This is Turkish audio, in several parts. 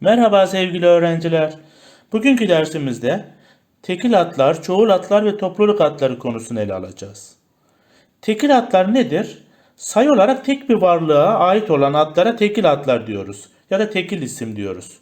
Merhaba sevgili öğrenciler. Bugünkü dersimizde tekil atlar, çoğul atlar ve topluluk atları konusunu ele alacağız. Tekil atlar nedir? Sayı olarak tek bir varlığa ait olan atlara tekil atlar diyoruz ya da tekil isim diyoruz.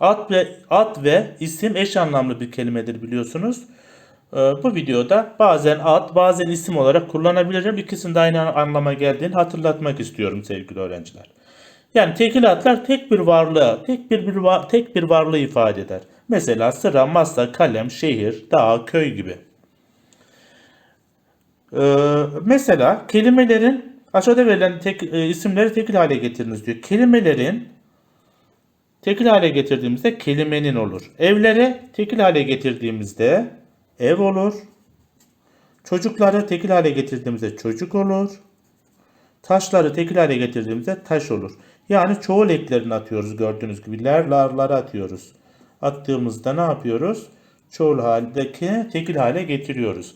At ve at ve isim eş anlamlı bir kelimedir biliyorsunuz. Ee, Bu videoda bazen at, bazen isim olarak kullanabilirim. İkisinin de aynı anlama geldiğini hatırlatmak istiyorum sevgili öğrenciler. Yani tekil atlar tek bir varlığı, tek bir, bir tek bir varlığı ifade eder. Mesela sıra, masa, kalem, şehir, dağ, köy gibi. Ee, mesela kelimelerin aşağıda verilen tek, e, isimleri tekil hale getiriniz diyor. Kelimelerin tekil hale getirdiğimizde kelimenin olur. Evlere tekil hale getirdiğimizde ev olur. Çocukları tekil hale getirdiğimizde çocuk olur. Taşları tekil hale getirdiğimizde taş olur. Yani çoğul eklerini atıyoruz gördüğünüz gibi. Ler, larları atıyoruz. Attığımızda ne yapıyoruz? Çoğul haldeki tekil hale getiriyoruz.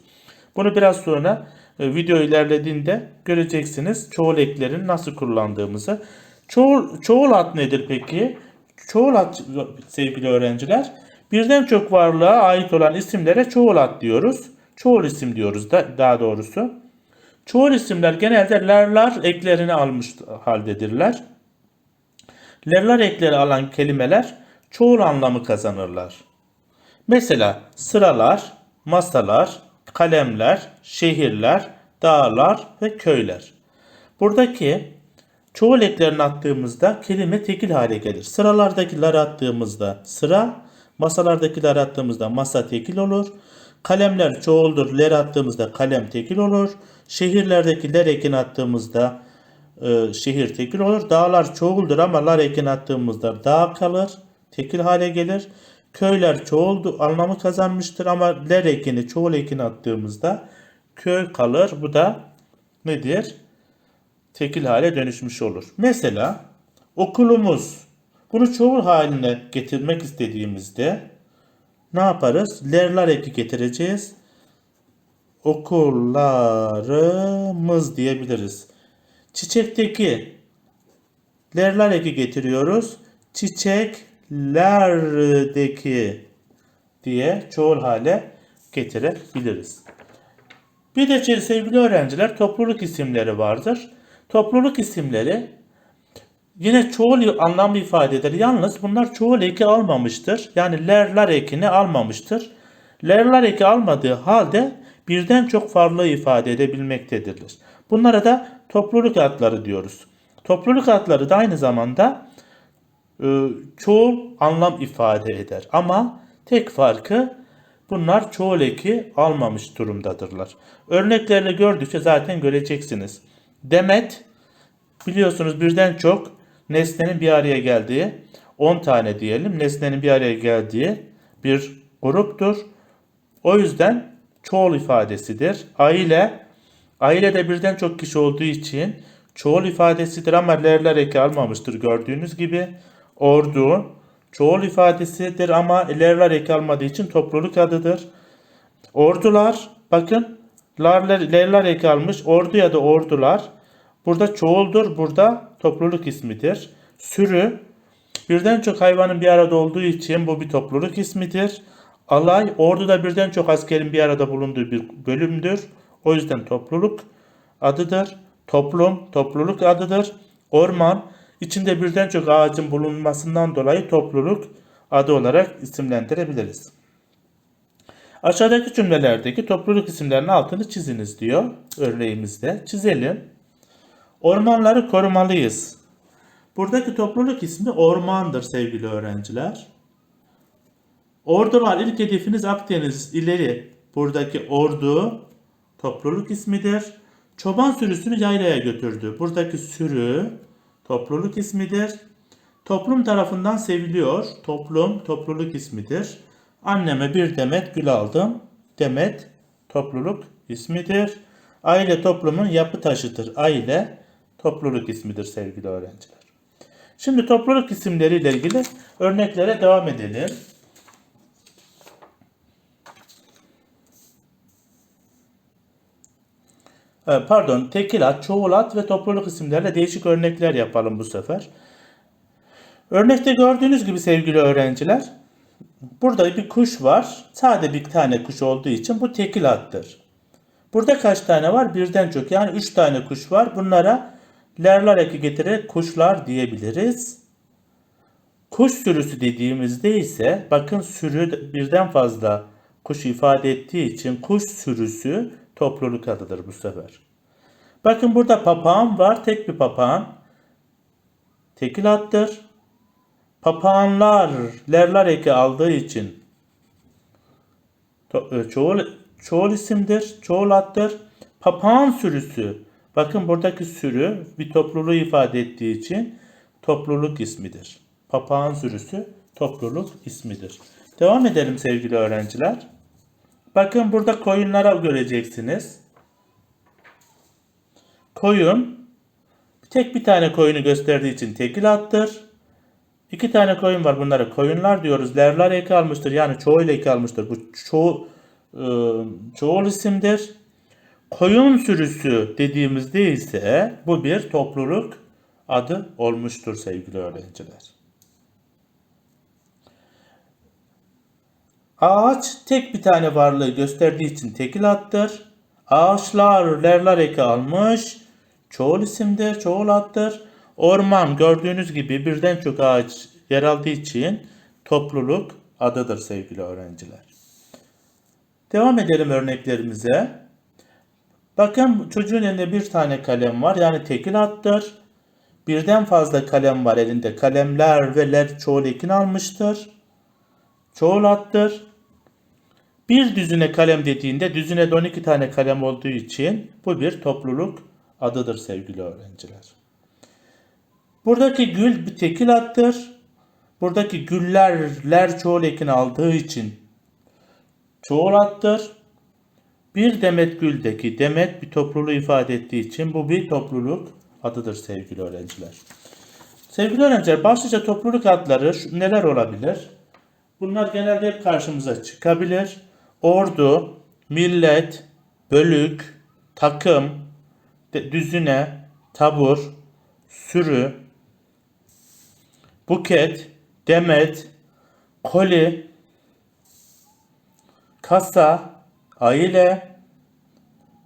Bunu biraz sonra e, video ilerlediğinde göreceksiniz. Çoğul eklerini nasıl kullandığımızı. Çoğul, çoğul at nedir peki? Çoğul at sevgili öğrenciler. Birden çok varlığa ait olan isimlere çoğul at diyoruz. Çoğul isim diyoruz da daha doğrusu. Çoğul isimler genelde lerler eklerini almış haldedirler. Lerler ekleri alan kelimeler çoğul anlamı kazanırlar. Mesela sıralar, masalar, kalemler, şehirler, dağlar ve köyler. Buradaki çoğul eklerini attığımızda kelime tekil hale gelir. Sıralardakileri attığımızda sıra, masalardakileri attığımızda masa tekil olur. Kalemler çoğuldur, ler attığımızda kalem tekil olur. Şehirlerdeki ler ekini attığımızda e, şehir tekil olur. Dağlar çoğuldur ama lar ekini attığımızda dağ kalır, tekil hale gelir. Köyler çoğuldu anlamı kazanmıştır ama ler ekini çoğul ekini attığımızda köy kalır. Bu da nedir? Tekil hale dönüşmüş olur. Mesela okulumuz. Bunu çoğul haline getirmek istediğimizde ne yaparız? Lerler eki getireceğiz. Okullarımız diyebiliriz. Çiçekteki lerler eki getiriyoruz. Çiçeklerdeki diye çoğul hale getirebiliriz. Bir de sevgili öğrenciler topluluk isimleri vardır. Topluluk isimleri yine çoğul anlam ifade eder. Yalnız bunlar çoğul eki almamıştır. Yani lerler ekini almamıştır. Lerler eki almadığı halde birden çok varlığı ifade edebilmektedirler. Bunlara da topluluk adları diyoruz. Topluluk adları da aynı zamanda e, çoğul anlam ifade eder. Ama tek farkı bunlar çoğul eki almamış durumdadırlar. Örneklerini gördükçe zaten göreceksiniz. Demet biliyorsunuz birden çok nesnenin bir araya geldiği 10 tane diyelim nesnenin bir araya geldiği bir gruptur. O yüzden çoğul ifadesidir. Aile ailede birden çok kişi olduğu için çoğul ifadesidir ama lerler eki almamıştır gördüğünüz gibi. Ordu çoğul ifadesidir ama lerler eki almadığı için topluluk adıdır. Ordular bakın larler, lerler eki almış ordu ya da ordular burada çoğuldur burada topluluk ismidir. Sürü birden çok hayvanın bir arada olduğu için bu bir topluluk ismidir. Alay orduda birden çok askerin bir arada bulunduğu bir bölümdür. O yüzden topluluk adıdır. Toplum topluluk adıdır. Orman içinde birden çok ağacın bulunmasından dolayı topluluk adı olarak isimlendirebiliriz. Aşağıdaki cümlelerdeki topluluk isimlerinin altını çiziniz diyor örneğimizde. Çizelim. Ormanları korumalıyız. Buradaki topluluk ismi ormandır sevgili öğrenciler. Ordular ilk hedefiniz Akdeniz ileri. Buradaki ordu topluluk ismidir. Çoban sürüsünü yaylaya götürdü. Buradaki sürü topluluk ismidir. Toplum tarafından seviliyor. Toplum topluluk ismidir. Anneme bir demet gül aldım. Demet topluluk ismidir. Aile toplumun yapı taşıdır. Aile topluluk ismidir sevgili öğrenciler. Şimdi topluluk isimleriyle ilgili örneklere devam edelim. Pardon, tekil at, çoğul at ve topluluk isimlerle değişik örnekler yapalım bu sefer. Örnekte gördüğünüz gibi sevgili öğrenciler, burada bir kuş var. Sade bir tane kuş olduğu için bu tekil addır. Burada kaç tane var? Birden çok. Yani üç tane kuş var. Bunlara lerler eki getirerek kuşlar diyebiliriz. Kuş sürüsü dediğimizde ise bakın sürü birden fazla kuş ifade ettiği için kuş sürüsü topluluk adıdır bu sefer. Bakın burada papağan var. Tek bir papağan. Tekil addır. Papağanlar lerler eki aldığı için e, çoğul, çoğul isimdir. Çoğul addır. Papağan sürüsü. Bakın buradaki sürü bir topluluğu ifade ettiği için topluluk ismidir. Papağan sürüsü topluluk ismidir. Devam edelim sevgili öğrenciler. Bakın burada koyunlara göreceksiniz. Koyun tek bir tane koyunu gösterdiği için tekil addır. İki tane koyun var bunlara koyunlar diyoruz. Lerler eki almıştır yani çoğul eki almıştır. Bu çoğu e, çoğul isimdir. Koyun sürüsü dediğimizde ise bu bir topluluk adı olmuştur sevgili öğrenciler. Ağaç tek bir tane varlığı gösterdiği için tekil addır. Ağaçlar, lerler eki almış. Çoğul isimdir, çoğul addır. Orman gördüğünüz gibi birden çok ağaç yer aldığı için topluluk adıdır sevgili öğrenciler. Devam edelim örneklerimize. Bakın çocuğun elinde bir tane kalem var. Yani tekil addır. Birden fazla kalem var elinde. Kalemler ve ler çoğul ekini almıştır. Çoğul addır. Bir düzine kalem dediğinde düzinede 12 tane kalem olduğu için bu bir topluluk adıdır sevgili öğrenciler. Buradaki gül bir tekil addır. Buradaki güllerler çoğul ekini aldığı için çoğul addır. Bir demet güldeki demet bir topluluğu ifade ettiği için bu bir topluluk adıdır sevgili öğrenciler. Sevgili öğrenciler başlıca topluluk adları neler olabilir? Bunlar genelde hep karşımıza çıkabilir. Ordu, millet, bölük, takım, düzine, tabur, sürü, buket, demet, koli, kasa, aile,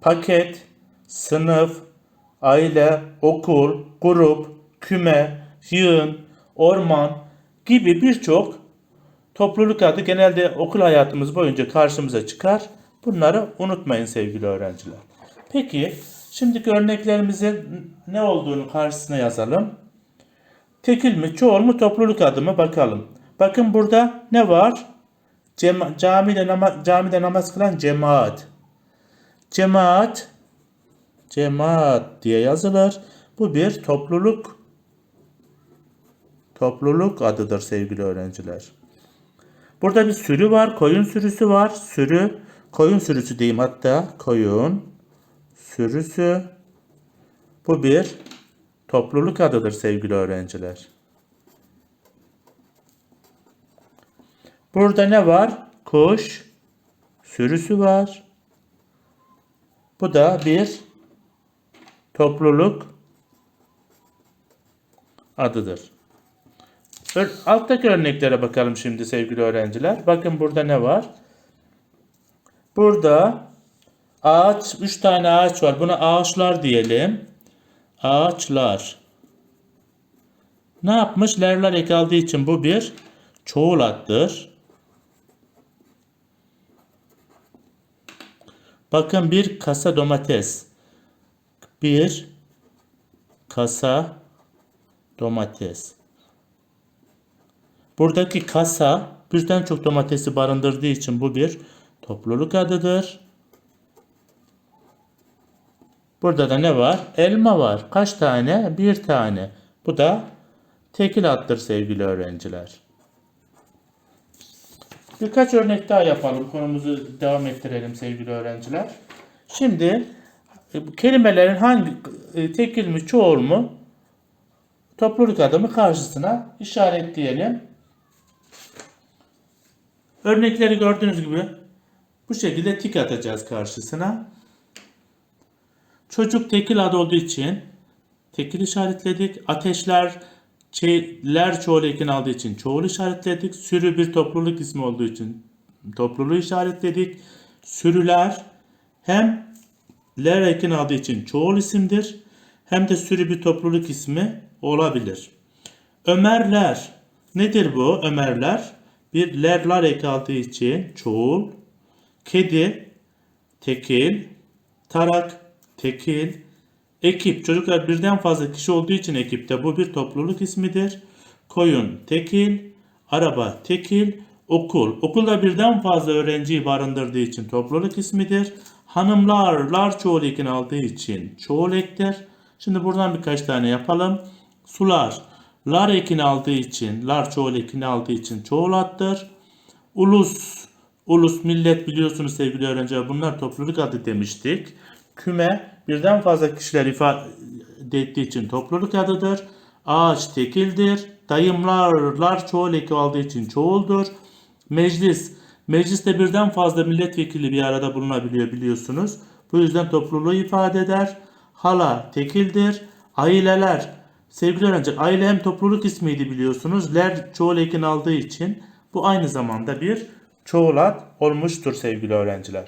paket, sınıf, aile, okul, grup, küme, yığın, orman gibi birçok topluluk adı genelde okul hayatımız boyunca karşımıza çıkar. Bunları unutmayın sevgili öğrenciler. Peki şimdiki örneklerimizin ne olduğunu karşısına yazalım. Tekil mi, çoğul mu, topluluk adı mı bakalım. Bakın burada ne var? Cema- camide, nama- camide namaz kılan cemaat. Cemaat, cemaat diye yazılır. Bu bir topluluk topluluk adıdır sevgili öğrenciler. Burada bir sürü var, koyun sürüsü var. Sürü, koyun sürüsü diyeyim hatta. Koyun sürüsü. Bu bir topluluk adıdır sevgili öğrenciler. Burada ne var? Kuş sürüsü var. Bu da bir topluluk adıdır. Alttaki örneklere bakalım şimdi sevgili öğrenciler. Bakın burada ne var? Burada ağaç, 3 tane ağaç var. Buna ağaçlar diyelim. Ağaçlar. Ne yapmış? Lerler ek aldığı için bu bir çoğul addır. Bakın bir kasa domates. Bir kasa domates. Buradaki kasa birden çok domatesi barındırdığı için bu bir topluluk adıdır. Burada da ne var? Elma var. Kaç tane? Bir tane. Bu da tekil addır sevgili öğrenciler. Birkaç örnek daha yapalım. Konumuzu devam ettirelim sevgili öğrenciler. Şimdi e, kelimelerin hangi e, tekil mi çoğul mu topluluk adımı karşısına işaretleyelim. Örnekleri gördüğünüz gibi bu şekilde tik atacağız karşısına. Çocuk tekil adı olduğu için tekil işaretledik. Ateşler Ç'ler çoğul ekini aldığı için çoğul işaretledik. Sürü bir topluluk ismi olduğu için topluluğu işaretledik. Sürüler hem ler ekini aldığı için çoğul isimdir. Hem de sürü bir topluluk ismi olabilir. Ömerler. Nedir bu Ömerler? Bir lerlar eki aldığı için çoğul. Kedi, tekil. Tarak, tekil. Ekip. Çocuklar birden fazla kişi olduğu için ekipte bu bir topluluk ismidir. Koyun, tekil. Araba, tekil. Okul. Okulda birden fazla öğrenciyi barındırdığı için topluluk ismidir. Hanımlar, lar çoğul ekini aldığı için çoğul ektir. Şimdi buradan birkaç tane yapalım. Sular, lar ekini aldığı için, lar çoğul ekini aldığı için çoğul addır. Ulus, ulus millet biliyorsunuz sevgili öğrenciler bunlar topluluk adı demiştik. Küme birden fazla kişiler ifade ettiği için topluluk adıdır. Ağaç tekildir. Dayımlarlar çoğul eki aldığı için çoğuldur. Meclis, mecliste birden fazla milletvekili bir arada bulunabiliyor biliyorsunuz. Bu yüzden topluluğu ifade eder. Hala tekildir. Aileler, sevgili öğrenciler aile hem topluluk ismiydi biliyorsunuz. Ler çoğul ekini aldığı için bu aynı zamanda bir çoğul ad olmuştur sevgili öğrenciler.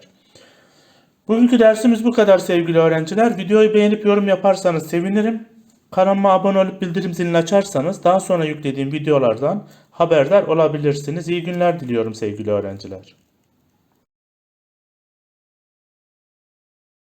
Bugünkü dersimiz bu kadar sevgili öğrenciler. Videoyu beğenip yorum yaparsanız sevinirim. Kanalıma abone olup bildirim zilini açarsanız daha sonra yüklediğim videolardan haberdar olabilirsiniz. İyi günler diliyorum sevgili öğrenciler.